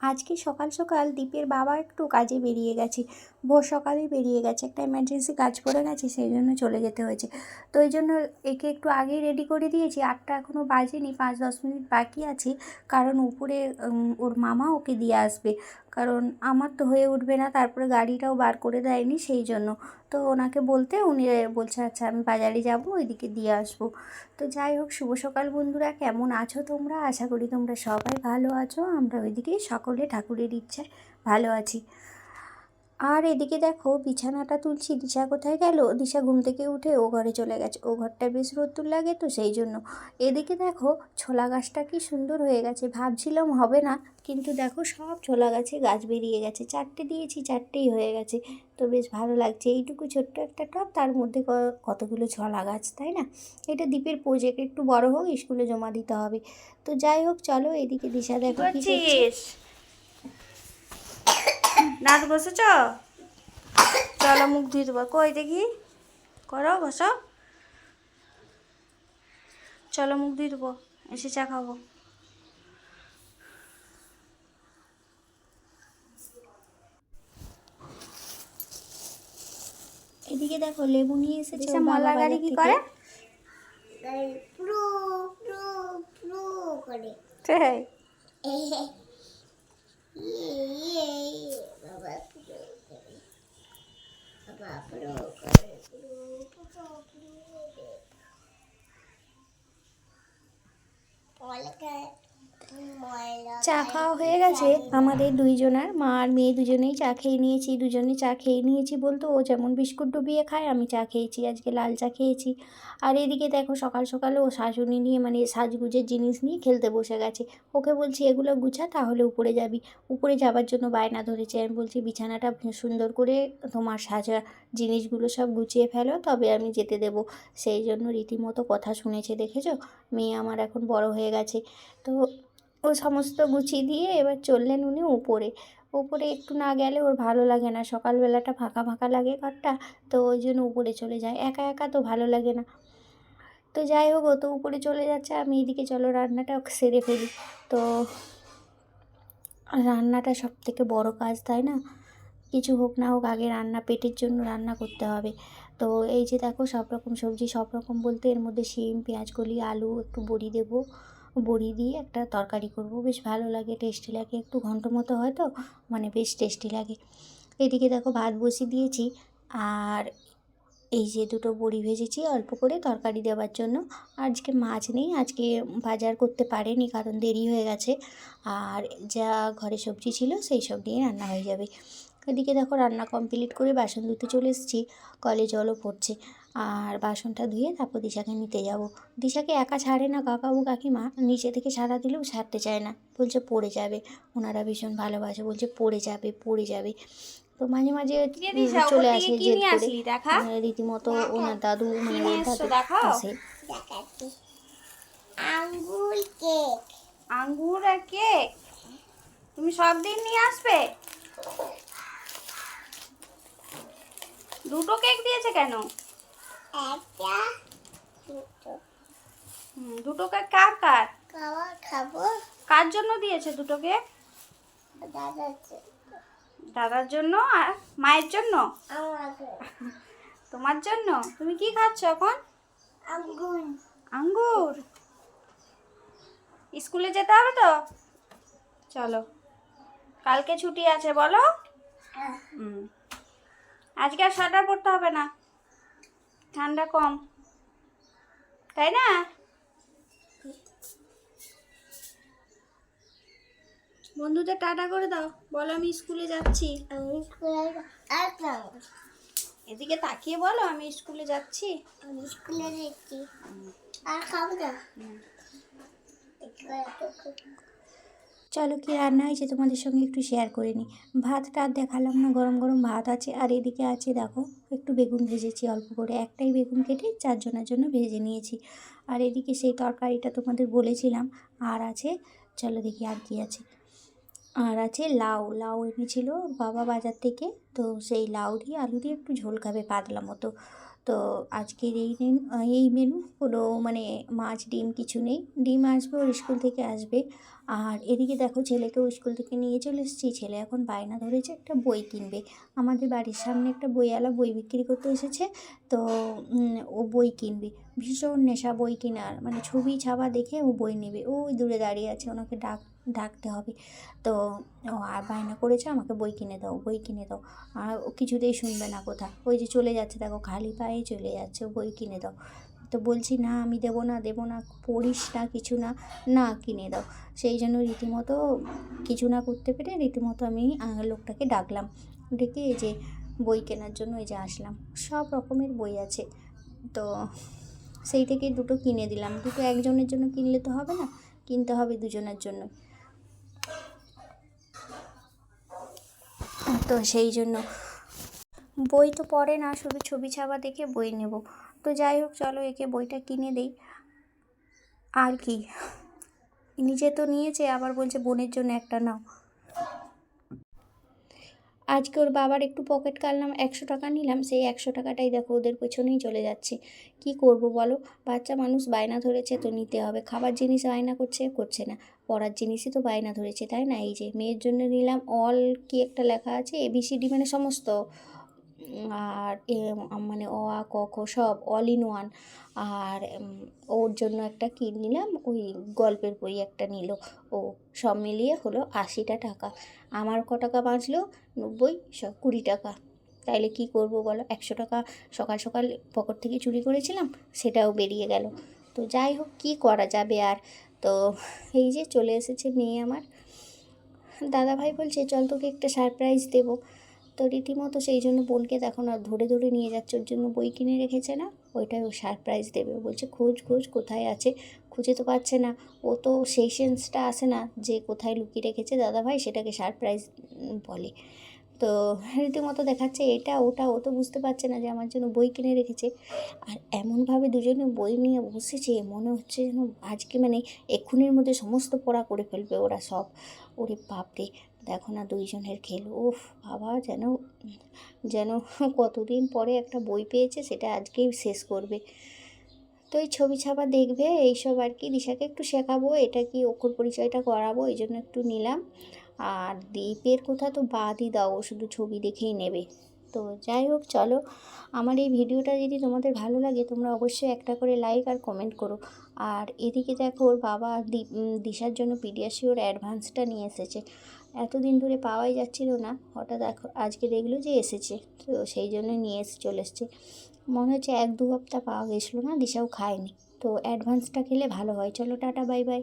আজকে সকাল সকাল দীপের বাবা একটু কাজে বেরিয়ে গেছে। ভোর সকালেই বেরিয়ে গেছে, একটা এমার্জেন্সি কাজ পড়ে গেছে, সেই জন্য চলে যেতে হয়েছে। তো এই জন্য একে একটু আগেই রেডি করে দিয়েছি, আটটা এখনও বাজেনি, পাঁচ দশ মিনিট বাকি আছে। কারণ উপরে ওর মামা ওকে দিয়ে আসবে। কারণ আমার তো হয়ে উঠবে না, তারপরে গাড়িটাও বার করে দেয়নি সেই জন্য। তো ওনাকে বলতে উনি বলছে আচ্ছা আমি বাজারে যাব, ওইদিকে দিয়ে আসব। তো যাই হোক, শুভ সকাল বন্ধুরা, কেমন আছো তোমরা? আশা করি তোমরা সবাই ভালো আছো, আমরা ওইদিকে সকলে ঠাকুরের ইচ্ছায় ভালো আছি। আর এদিকে দেখো বিছানাটা তুলছি দিশা কোথায় গেল? দিশা ঘুম থেকে উঠে ও ঘরে চলে গেছে। ও ঘরটা বেশ রোদ্দুর লাগে তো সেই জন্য। এদিকে দেখো ছোলা গাছটা কি সুন্দর হয়ে গেছে। ভাবছিলাম হবে না কিন্তু দেখো সব ছোলা গাছে গাছ বেরিয়ে গেছে। চারটে দিয়েছি চারটেই হয়ে গেছে। তো বেশ ভালো লাগছে। এইটুকু ছোট্ট একটা টব তার মধ্যে ক- কতগুলো ছোলা গাছ তাই না? এটা দ্বীপের প্রজেক্ট একটু বড় হোক স্কুলে জমা দিতে হবে। তো যাই হোক চলো এদিকে দিশা দেখো কি করছিস? দাঁত বসেছ চলো মুখ ধুয়ে দেবো কই দেখি করো বসো চলো মুখ ধুয়ে দেবো এসে চা খাব এদিকে দেখো লেবু নিয়ে এসেছে মল্লা গাড়ি কি। করে প্রু প্রু প্রু করে সেই ইয়ে ইয়ে বাবা প্রু করে বাবা চা খাওয়া হয়ে গেছে। আমাদের দুইজনার, মা আর মেয়ে দুজনেই চা খেয়ে নিয়েছি, দুজনে চা খেয়ে নিয়েছি বলতো ও যেমন বিস্কুট ডুবিয়ে খায়, আমি চা খেয়েছি, আজকে লাল চা খেয়েছি। আর এদিকে দেখো সকাল সকালে ও শাশুড়ি নিয়ে মানে সাজগুজের জিনিস নিয়ে খেলতে বসে গেছে। ওকে বলছি, এগুলো গুছা, তাহলে উপরে যাবি। উপরে যাবার জন্য বায়না ধরেছে। আমি বলছি, বিছানাটা সুন্দর করে তোমার সাজা জিনিসগুলো সব গুছিয়ে ফেলো, তবে আমি যেতে দেবো। সেই জন্য রীতিমতো কথা শুনেছে, দেখেছ? মেয়ে আমার এখন বড় হয়ে গেছে। তো ও সমস্ত গুছিয়ে দিয়ে এবার চললেন উনি উপরে। উপরে একটু না গেলে ওর ভালো লাগে না। সকালবেলাটা ফাঁকা ফাঁকা লাগে ঘরটা, তো ওই জন্য উপরে চলে যায়। একা একা তো ভালো লাগে না। তো যাই হোক, ও তো উপরে চলে যাচ্ছে। আমি এদিকে চলো রান্নাটা সেরে ফেলি। তো রান্নাটা সব থেকে বড় কাজ, তাই না? কিছু হোক না হোক, আগে রান্না, পেটের জন্য রান্না করতে হবে। তো এই যে দেখো সব রকম সবজি সব রকম বলতে এর মধ্যে শিম, পেঁয়াজ, কলি, আলু একটু বড়ি দেবো। বড়ি দিয়ে একটা তরকারি করব। বেশ ভালো লাগে টেস্টি লাগে। একটু ঘন্ট মতো হয় তো মানে বেশ টেস্টি লাগে। এদিকে দেখো ভাত বসিয়ে দিয়েছি। আর এই যে দুটো বড়ি ভেজেছি অল্প করে তরকারি দেওয়ার জন্য। আজকে মাছ নেই, আজকে বাজার করতে পারেনি কারণ দেরি হয়ে গেছে। আর যা ঘরে সবজি ছিল সেই সব দিয়ে রান্না হয়ে যাবে। এদিকে দেখো রান্না কমপ্লিট করে বাসন ধুতে চলে এসেছি। কলে জলও পড়ছে। আর বাসনটা ধুয়ে তারপর দিশাকে নিতে যাব। দিশাকে একা ছাড়ে না কাকাবু কাকিমা। নিচে থেকে সারা দিলেও ছাড়তে চায় না। বলছে পড়ে যাবে। ওনারা ভীষণ ভালোবাসে। বলছে পড়ে যাবে পড়ে যাবে। তো মাঝে মাঝে দিশা, চলে আসে জেদ করে। মানে রীতিমতো ওনার দাদু মানে? দাদু আসে আঙ্গুল কেক। আঙ্গুর আর কেক? তুমি সব দিন নিয়ে আসবে? দুটো কেক দিয়েছে কেন? একটা দুটো। দুটো কেক কার কার? খাওয়া খাব। কার জন্য দিয়েছে দুটো কেক? দাদা দাদার জন্য আর মায়ের জন্য? তোমার জন্য? তুমি কি খাচ্ছ এখন? আঙ্গুর। স্কুলে যেতে হবে তো? চলো। কালকে ছুটি আছে বলো। হুম। আজকে আর সোয়েটার পরতে হবে না। ঠান্ডা কম। তাই না? বন্ধুদের টাটা করে দাও। বলো আমি স্কুলে যাচ্ছি। আমি স্কুলে এদিকে তাকিয়ে বলো আমি স্কুলে যাচ্ছি। আমি স্কুলে যাচ্ছি। আর খাব না। চলো কি রান্না হয়েছে, তোমাদের সঙ্গে একটু শেয়ার করে নিই। ভাতটা আর দেখালাম না, গরম গরম ভাত আছে। আর এদিকে আছে, দেখো, একটু বেগুন ভেজেছি অল্প করে। একটাই বেগুন কেটে চারজনের জন্য ভেজে নিয়েছি। আর এদিকে সেই তরকারিটা তোমাদের বলেছিলাম। আর আছে, চলো দেখি আর কি আছে। আর আছে লাউ। লাউ এনেছিল বাবা বাজার থেকে। তো সেই লাউ দিয়ে আলু দিয়ে একটু ঝোল খাবে পাতলা মতো। তো আজকের এই এই মেনু কোনো মানে মাছ, ডিম কিছু নেই। ডিম আসবে, ওর স্কুল থেকে আসবে। আর এদিকে দেখো ছেলেকেও স্কুল থেকে নিয়ে চলে এসেছি। ছেলে এখন বায়না ধরেছে একটা বই কিনবে। আমাদের বাড়ির সামনে একটা বইওয়ালা বই বিক্রি করতে এসেছে, তো ও বই কিনবে। ভীষণ নেশা বই কেনার। মানে ছবি ছাপা দেখে ও বই নেবে। ওই দূরে দাঁড়িয়ে আছে, ওনাকে ডাক, ডাকতে হবে। তো, ও আর বায়না করেছে, আমাকে বই কিনে দাও, বই কিনে দাও। আর ও কিছুতেই শুনবে না কোথা ওই যে চলে যাচ্ছে, দেখো, খালি পায়ে চলে যাচ্ছে, বই কিনে দাও। তো বলছি, না, আমি দেবো না দেবো না, পড়িস না, কিছু না না কিনে দাও। সেই জন্য রীতিমতো কিছু না করতে পেরে রীতিমতো আমি লোকটাকে ডাকলাম। ডেকে এই যে বই কেনার জন্য এই যে আসলাম। সব রকমের বই আছে। তো সেই থেকে দুটো কিনে দিলাম। দুটো একজনের জন্য কিনলে তো হবে না, কিনতে হবে দুজনের জন্য। তো সেই জন্য বই তো পড়ে না, শুধু ছবি ছাপা দেখে বই নেব। তো যাই হোক, চলো একে বইটা কিনে দেই। আর কি? নিজে তো নিয়েছে, আবার বলছে বোনের জন্য একটা নাও। আজকে ওর বাবার একটু পকেট কাটলাম, একশো টাকা নিলাম, সেই একশো টাকাটাই দেখো ওদের পেছনেই চলে যাচ্ছে। কি করব বলো? বাচ্চা মানুষ বায়না ধরেছে তো নিতে হবে। খাবার জিনিস বায়না করছে করছে না। পড়ার জিনিসই তো বায়না ধরেছে, তাই না? এই যে মেয়ের জন্য নিলাম অল কি একটা লেখা আছে? এবিসিডি মানে সমস্ত। আর মানে অ, আ, ক, খ সব অল ইন ওয়ান আর ওর জন্য একটা কি নিলাম? ওই গল্পের বই একটা নিল। ও সব মিলিয়ে হলো আশিটা টাকা। আমার ক টাকা বাঁচলো? নব্বই কুড়ি টাকা। তাইলে কি করব বলো? একশো টাকা সকাল সকাল পকেট থেকে চুরি করেছিলাম, সেটাও বেরিয়ে গেল। তো যাই হোক, কী করা যাবে আর? তো এই যে চলে এসেছে মেয়ে আমার। দাদা ভাই বলছে, চল তোকে একটা সারপ্রাইজ দেবো। তো রীতিমতো সেই জন্য বোনকে দেখো না ধরে ধরে নিয়ে যাচ্ছে, ওর জন্য বই কিনে রেখেছে না? ওইটাই ও সারপ্রাইজ দেবে। বলছে, খোঁজ খোঁজ, কোথায় আছে? খুঁজে তো পাচ্ছে না। ও তো সেই সেন্সটা আসে না যে কোথায় লুকিয়ে রেখেছে দাদা ভাই সেটাকে সারপ্রাইজ বলে। তো রীতিমতো দেখাচ্ছে এটা, ওটা, ও তো বুঝতে পারছে না যে আমার জন্য বই কিনে রেখেছে। আর এমনভাবে দুজনে বই নিয়ে বসেছে, মনে হচ্ছে যেন আজকে মানে এক্ষুনির মধ্যে সমস্ত পড়া করে ফেলবে ওরা সব। ওরে বাপরে! দেখো না দুইজনের খেল। উফ, বাবা, যেন যেন কতদিন পরে একটা বই পেয়েছে, সেটা আজকেই শেষ করবে। তো এই ছবি ছাপা দেখবে, এইসব আর কি, দিশাকে একটু শেখাবো, এটা কি অক্ষর পরিচয়টা করাবো, এই জন্য একটু নিলাম। আর দ্বীপের কথা তো বাদই দাও শুধু ছবি দেখেই নেবে। তো যাই হোক, চলো। আমার এই ভিডিওটা যদি তোমাদের ভালো লাগে, তোমরা অবশ্যই একটা করে লাইক আর কমেন্ট করো। আর এদিকে দেখো ওর বাবা দিশার জন্য পিডিয়াশিওর অ্যাডভান্সটা নিয়ে এসেছে। এতদিন ধরে পাওয়াই যাচ্ছিল না, হঠাৎ এখন আজকে দেখল যে এসেছে, তো সেই জন্য নিয়ে এসে চলে এসছে। মনে হচ্ছে এক দু হপ্তাহ পাওয়া গেছিল না, দিশাও খায়নি। তো অ্যাডভান্সটা খেলে ভালো হয়। চলো টাটা, বাই বাই।